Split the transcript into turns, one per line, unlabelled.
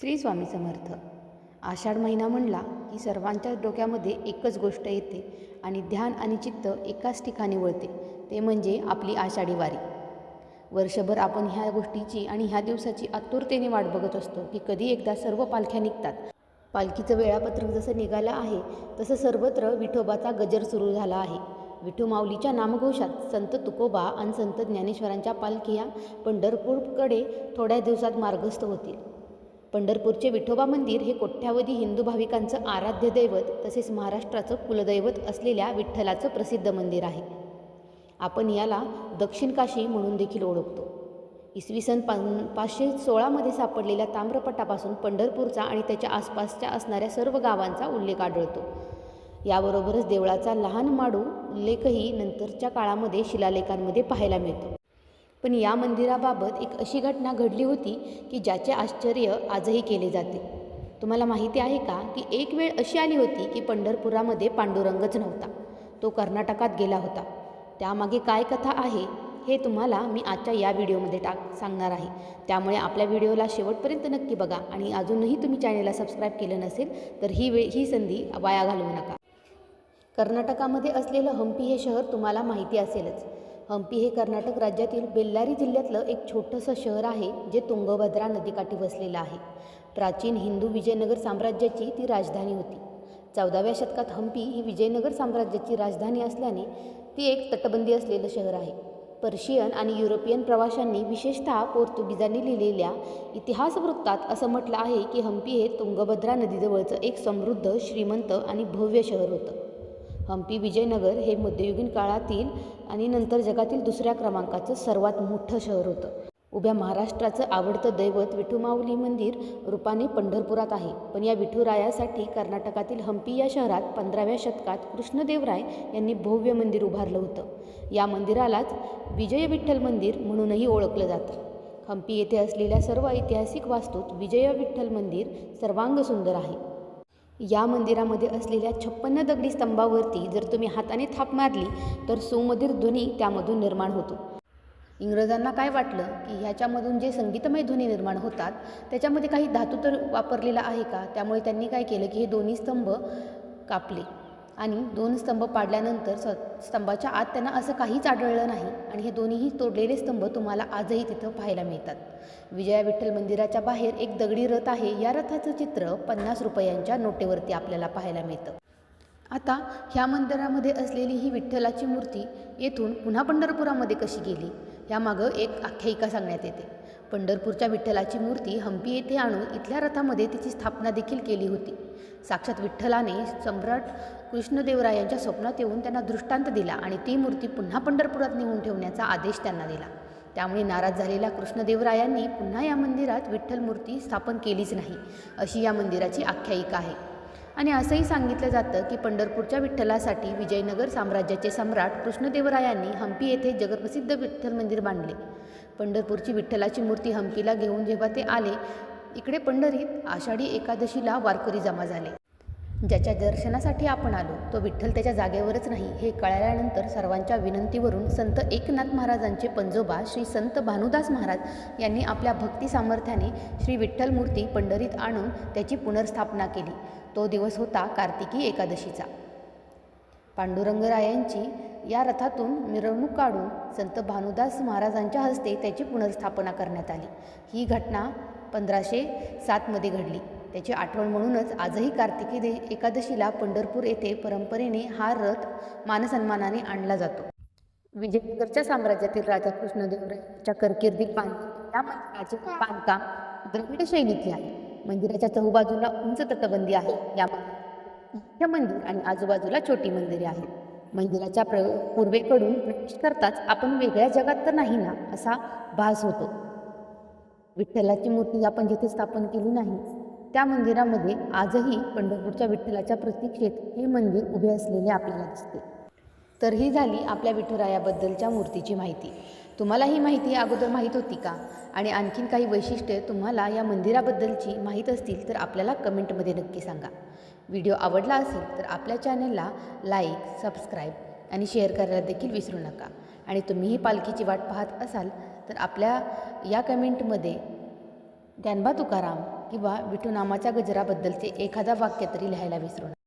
श्री स्वामी समर्थ. आषाढ महिना म्हणला की सर्वांच्या डोक्यामध्ये एकच गोष्ट येते आणि ध्यान आणि चित्त एकाच ठिकाणी वळते ते म्हणजे आपली आषाढी वारी. वर्षभर आपण ह्या गोष्टीची आणि ह्या दिवसाची आतुरतेने वाट बघत असतो की कधी एकदा सर्व पालख्या निघतात. पालखीचं वेळापत्रक जसं निघालं आहे तसं सर्वत्र विठोबाचा गजर सुरू झाला आहे. विठू माऊलीच्या नामघोषात संत तुकोबा आणि संत ज्ञानेश्वरांच्या पालखिया पंढरपूरकडे थोड्या दिवसात मार्गस्थ होतील. पंढरपूरचे विठोबा मंदिर हे कोट्यावधी हिंदू भाविकांचं आराध्य दैवत तसेच महाराष्ट्राचं कुलदैवत असलेल्या विठ्ठलाचं प्रसिद्ध मंदिर आहे. आपण याला दक्षिण काशी म्हणून देखील ओळखतो. इसवी सन पान पाचशे सोळामध्ये सापडलेल्या ताम्रपटापासून पंढरपूरचा आणि त्याच्या आसपासच्या असणाऱ्या सर्व गावांचा उल्लेख आढळतो. याबरोबरच देवळाचा लहान माडू उल्लेखही नंतरच्या काळामध्ये शिलालेखांमध्ये पाहायला मिळतो. पण या मंदिराबाबत एक अशी घटना घडली होती की ज्याचे आश्चर्य आजही केले जाते. तुम्हाला माहिती आहे का की एक वेळ अशी आली होती की पंढरपुरामध्ये पांडुरंगच नव्हता. तो कर्नाटकात गेला होता. त्यामागे काय कथा आहे हे तुम्हाला मी आजच्या या व्हिडिओमध्ये टाक सांगणार आहे. त्यामुळे आपल्या व्हिडिओला शेवटपर्यंत नक्की बघा आणि अजूनही तुम्ही चॅनेलला सबस्क्राईब केलं नसेल तर ही वे ही संधी वाया घालवू नका. कर्नाटकामध्ये असलेलं हम्पी हे शहर तुम्हाला माहिती असेलच. हम्पी हे कर्नाटक राज्यातील बेल्लारी जिल्ह्यातलं एक छोटंसं शहर आहे जे तुंगभद्रा नदीकाठी वसलेलं आहे. प्राचीन हिंदू विजयनगर साम्राज्याची ती राजधानी होती. चौदाव्या शतकात हम्पी ही विजयनगर साम्राज्याची राजधानी असल्याने ती एक तटबंदी असलेलं शहर आहे. पर्शियन आणि युरोपियन प्रवाशांनी विशेषतः पोर्तुगीजांनी लिहिलेल्या इतिहासवृत्तात असं म्हटलं आहे की हम्पी हे तुंगभद्रा नदीजवळचं एक समृद्ध श्रीमंत आणि भव्य शहर होतं. हम्पी विजयनगर हे मध्ययुगीन काळातील आणि नंतर जगातील दुसऱ्या क्रमांकाचं सर्वात मोठं शहर होतं. उभ्या महाराष्ट्राचं आवडतं दैवत विठुमाऊली मंदिर रूपाने पंढरपुरात आहे. पण या विठुरायासाठी कर्नाटकातील हम्पी या शहरात पंधराव्या शतकात कृष्णदेवराय यांनी भव्य मंदिर उभारलं होतं. या मंदिरालाच विजय विठ्ठल मंदिर म्हणूनही ओळखलं जातं. हम्पी येथे असलेल्या सर्व ऐतिहासिक वास्तूत विजय विठ्ठल मंदिर सर्वांग सुंदर आहे. या मंदिरामध्ये असलेल्या छप्पन्न दगडी स्तंभावरती जर तुम्ही हाताने थाप मारली तर सुमधीर ध्वनी त्यामधून निर्माण होतो. इंग्रजांना काय वाटलं की ह्याच्यामधून जे संगीतमय ध्वनी निर्माण होतात त्याच्यामध्ये काही धातू तर वापरलेला आहे का? त्यामुळे त्यांनी काय केलं की हे दोन्ही स्तंभ कापले. आणि दोन स्तंभ पाडल्यानंतर स स्तंभाच्या आत त्यांना असं काहीच आढळलं नाही. आणि हे दोन्हीही तोडलेले स्तंभ तुम्हाला आजही तिथं पाहायला मिळतात. विजया विठ्ठल मंदिराच्या बाहेर एक दगडी रथ आहे. या रथाचं चित्र पन्नास रुपयांच्या नोटेवरती आपल्याला पाहायला मिळतं. आता ह्या मंदिरामध्ये असलेली ही विठ्ठलाची मूर्ती येथून पुन्हा पंढरपुरामध्ये कशी गेली? यामागं एक आख्यायिका सांगण्यात येते. पंढरपूरच्या विठ्ठलाची मूर्ती हम्पी येथे आणून इथल्या रथामध्ये तिची स्थापना देखील केली होती. साक्षात विठ्ठलाने सम्राट कृष्णदेवरायांच्या स्वप्नात येऊन त्यांना दृष्टांत दिला आणि ती मूर्ती पुन्हा पंढरपुरात नेऊन ठेवण्याचा आदेश त्यांना दिला. त्यामुळे नाराज झालेल्या कृष्णदेवरायांनी पुन्हा या मंदिरात विठ्ठल मूर्ती स्थापन केलीच नाही अशी या मंदिराची आख्यायिका आहे. आणि असंही सांगितलं जातं की पंढरपूरच्या विठ्ठलासाठी विजयनगर साम्राज्याचे सम्राट कृष्णदेवरायांनी हंपी येथे जगप्रसिद्ध विठ्ठल मंदिर बांधले. पंढरपूरची विठ्ठलाची मूर्ती हम्पीला घेऊन जेव्हा ते आले इकडे पंढरीत आषाढी एकादशीला वारकरी जमा झाले. ज्याच्या दर्शनासाठी आपण आलो तो विठ्ठल त्याच्या जागेवरच नाही हे कळाल्यानंतर सर्वांच्या विनंतीवरून संत एकनाथ महाराजांचे पंजोबा श्री संत भानुदास महाराज यांनी आपल्या भक्ती सामर्थ्याने श्री विठ्ठल मूर्ती पंढरीत आणून त्याची पुनर्स्थापना केली. तो दिवस होता कार्तिकी एकादशीचा. पांडुरंगरायांची या रथातून मिरवणूक काढून संत भानुदास महाराजांच्या हस्ते त्याची पुनर्स्थापना करण्यात आली. ही घटना पंधराशे सातमध्ये घडली. त्याची आठवण म्हणूनच आजही कार्तिकी दे एकादशीला पंढरपूर येथे परंपरेने हा रथ मानसन्मानाने आणला जातो. विजयनगरच्या साम्राज्यातील राजा कृष्णदेवरायाच्या कारकिर्दीत बांधलेल्या या मंदिराचे बांधकाम द्रविड शैलीतले आहे. मंदिराच्या चहूबाजूला उंच तटबंदी आहे. या मुख्य मंदिर आणि आजूबाजूला छोटी मंदिरे आहेत. मंदिराच्या प्र पूर्वेकडून प्रवेश करताच आपण वेगळ्या जगात तर नाही ना असा भास होतो. विठ्ठलाची मूर्ती आपण जिथे स्थापन केली नाही त्या मंदिरामध्ये आजही पंढरपूरच्या विठ्ठलाच्या प्रतीक्षेत हे मंदिर उभे असलेले आपल्याला दिसते. तर ही झाली आपल्या विठुरायाबद्दलच्या मूर्तीची माहिती. तुम्हाला ही माहिती अगोदर माहीत होती का? आणि आणखीन काही वैशिष्ट्ये तुम्हाला या मंदिराबद्दलची माहीत असतील तर आपल्याला कमेंटमध्ये नक्की सांगा. व्हिडिओ आवडला असेल तर आपल्या चॅनलला लाईक सबस्क्राईब आणि शेअर करायला देखील विसरू नका. आणि तुम्हीही पालखीची वाट पाहत असाल तर आपल्या या कमेंटमध्ये ज्ञानबा तुकाराम किंवा विठू नामाच्या गजराबद्दलचे एखादा वाक्य तरी लिहायला विसरू नका.